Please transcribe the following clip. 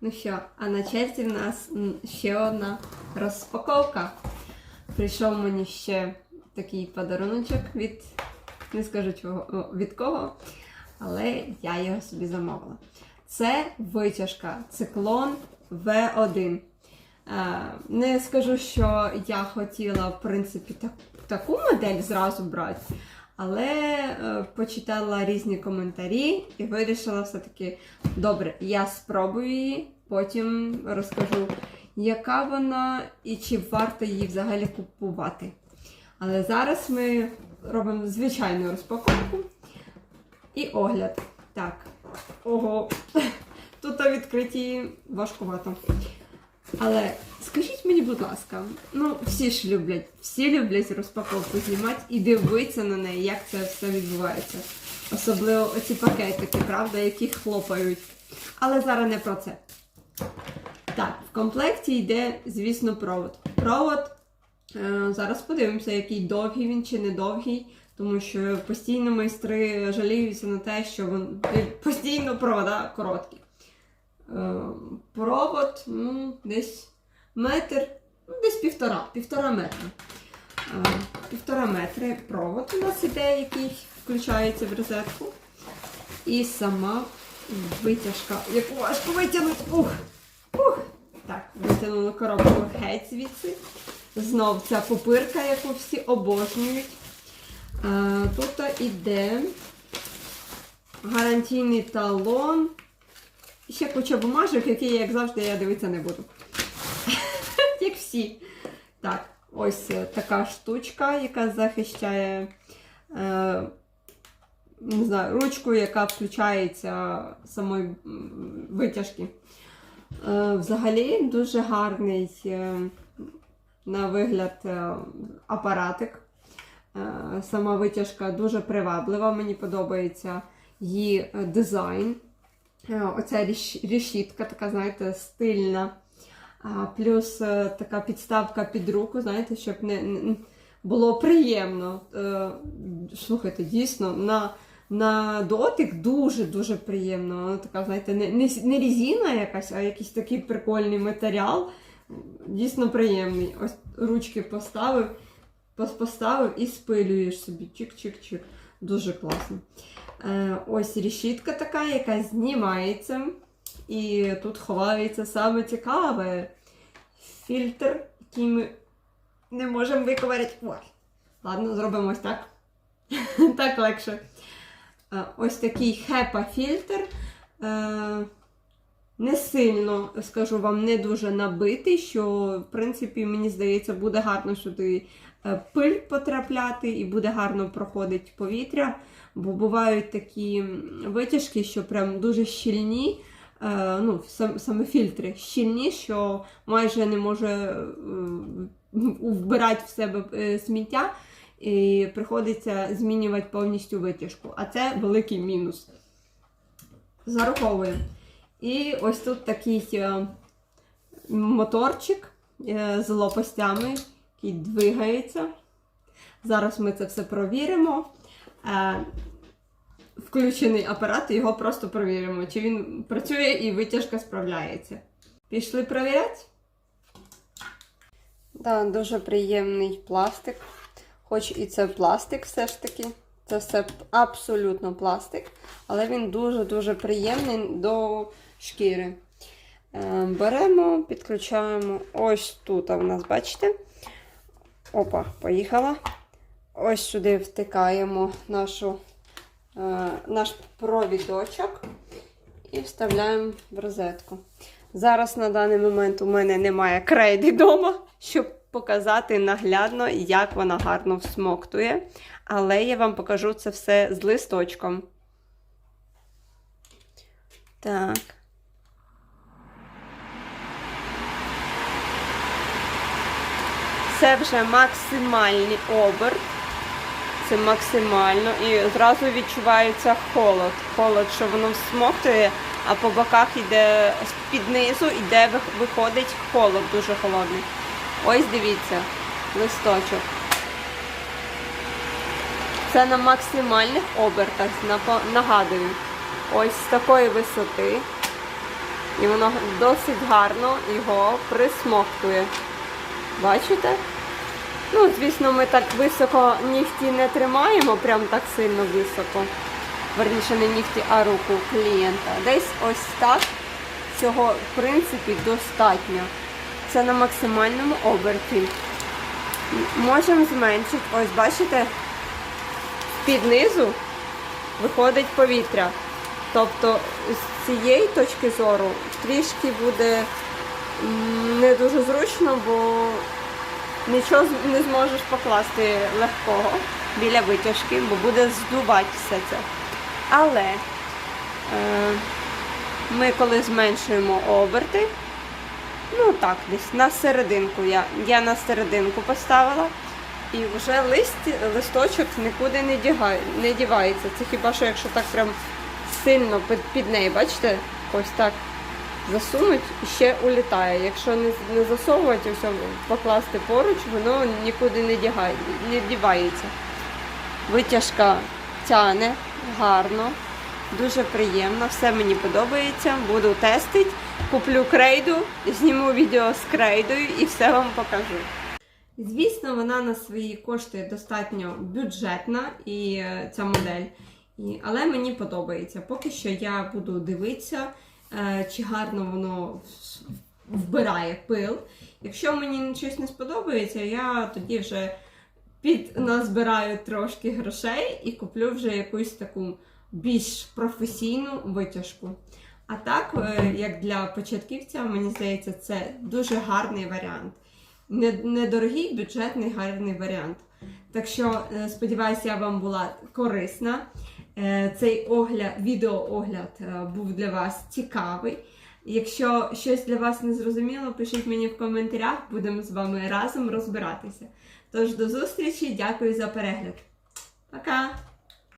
Ну що, а на черзі в нас ще одна розпаковка. Прийшов мені ще такий подаруночок від, не скажу чого, від кого, але я його собі замовила. Це витяжка циклон V1. Е, Не скажу, що я хотіла, в принципі, так, таку модель зразу брати, але е, почитала різні коментарі і вирішила все-таки, добре, я спробую її, потім розкажу, яка вона і чи варто її взагалі купувати. Але зараз ми робимо звичайну розпаковку і огляд. Так, ого, тут на відкритті важкувато. Але мені, будь ласка, ну всі ж люблять, всі люблять розпаковку знімати і дивитися на неї, як це все відбувається. Особливо оці пакетики, правда, які хлопають. Але зараз не про це. Так, в комплекті йде, звісно, провод. Провод. Е, зараз подивимося, який довгий він чи не довгий, тому що постійно майстри жаліються на те, що вон, постійно провода короткі. Е, провод, ну, десь метр, ну, десь півтора, півтора метра. Півтора метри провод у нас іде, який включається в розетку. І сама витяжка, яку важко витягнути. Ух! Ух! Так, витягнули коробку геть звідси. Знов ця попирка, яку всі обожнюють. Тут іде гарантійний талон. Ще куча бумажок, які, як завжди, я дивитися не буду. Всі. Так, ось е, така штучка, яка захищає е, не знаю, ручку, яка включається самої витяжки. Е, взагалі дуже гарний на вигляд апаратик. Сама витяжка дуже приваблива, мені подобається її дизайн. Оця ріш- решітка, така, знаєте, стильна. Плюс е, така підставка під руку, знаєте, щоб не, не- було приємно. Е, Слухайте, дійсно, на, на дотик дуже-дуже приємно. Вона така, знаєте, не, не, не різина якась, а якийсь такий прикольний матеріал. Дійсно приємний. Ось ручки поставив, поставив і спилюєш собі. Чик-чик-чик. Дуже класно. Е, ось решітка така, яка знімається. І тут ховається саме цікаве. Фільтр, який ми не можемо виковиряти. Ой. Ладно, зробимо ось так. так легше. Е, Ось такий хепа-фільтр. Е, Не сильно, скажу вам, не дуже набитий, що, в принципі, мені здається, буде гарно сюди е, пиль потрапляти і буде гарно проходити повітря. Бо бувають такі витяжки, що прям дуже щільні, ну, саме фільтри щільні, що майже не може е, вбирати в себе е, сміття, і приходиться змінювати повністю витяжку. А це великий мінус. Зараховуємо. І ось тут такий е, моторчик е, з лопастями, який двигається. Зараз ми це все провіримо. Включений апарат, і його просто провіримо, чи він працює і витяжка справляється. Пішли перевіряти? Так, дуже приємний пластик. Хоч і це пластик все ж таки. Це все абсолютно пластик, але він дуже-дуже приємний до шкіри. Е, Беремо, підключаємо ось тут у нас, бачите? Опа, поїхала. Ось сюди втикаємо нашу, наш провідочок і вставляємо в розетку. Зараз на даний момент у мене немає крейди вдома, щоб показати наглядно, як вона гарно всмоктує. Але я вам покажу це все з листочком. Так. Це вже максимальний оберт. Це максимально. І зразу відчувається холод. Холод, що воно всмоктує, а по боках йде з-під низу йде, вих- виходить холод дуже холодний. Ось дивіться, листочок. Це на максимальних обертах, нагадую. Ось з такої висоти. І воно досить гарно його присмоктує. Бачите? Ну, звісно, ми так високо нігті не тримаємо, прям так сильно високо. Верніше не нігті, а руку клієнта. Десь ось так. Цього, в принципі, достатньо. Це на максимальному оберті. Можемо зменшити, ось бачите, під низу виходить повітря. Тобто з цієї точки зору трішки буде не дуже зручно, бо нічого не зможеш покласти легкого біля витяжки, бо буде здувати все це. Але е, ми коли зменшуємо оберти, ну так, десь на серединку я, я на серединку поставила. І вже лист, листочок нікуди не, дягає, не дівається. Це хіба що якщо так прям сильно під, під неї, бачите, ось так засунуть і ще улітає. Якщо не, не засовувати, ось покласти поруч, воно нікуди не, дягає, не дівається. Витяжка тяне гарно, дуже приємно, все мені подобається. Буду тестити, куплю крейду, зніму відео з крейдою і все вам покажу. Звісно, вона на свої кошти достатньо бюджетна і е, ця модель. І, але мені подобається. Поки що я буду дивитися, чи гарно воно вбирає пил. Якщо мені щось не сподобається, я тоді вже під назбираю трошки грошей і куплю вже якусь таку більш професійну витяжку. А так, е, як для початківця, мені здається, це дуже гарний варіант. Недорогий, бюджетний, гарний варіант. Так що, е, сподіваюся, я вам була корисна. Е, Цей огляд, відеоогляд е, був для вас цікавий. Якщо щось для вас не зрозуміло, пишіть мені в коментарях, будемо з вами разом розбиратися. Тож до зустрічі, дякую за перегляд. Пока!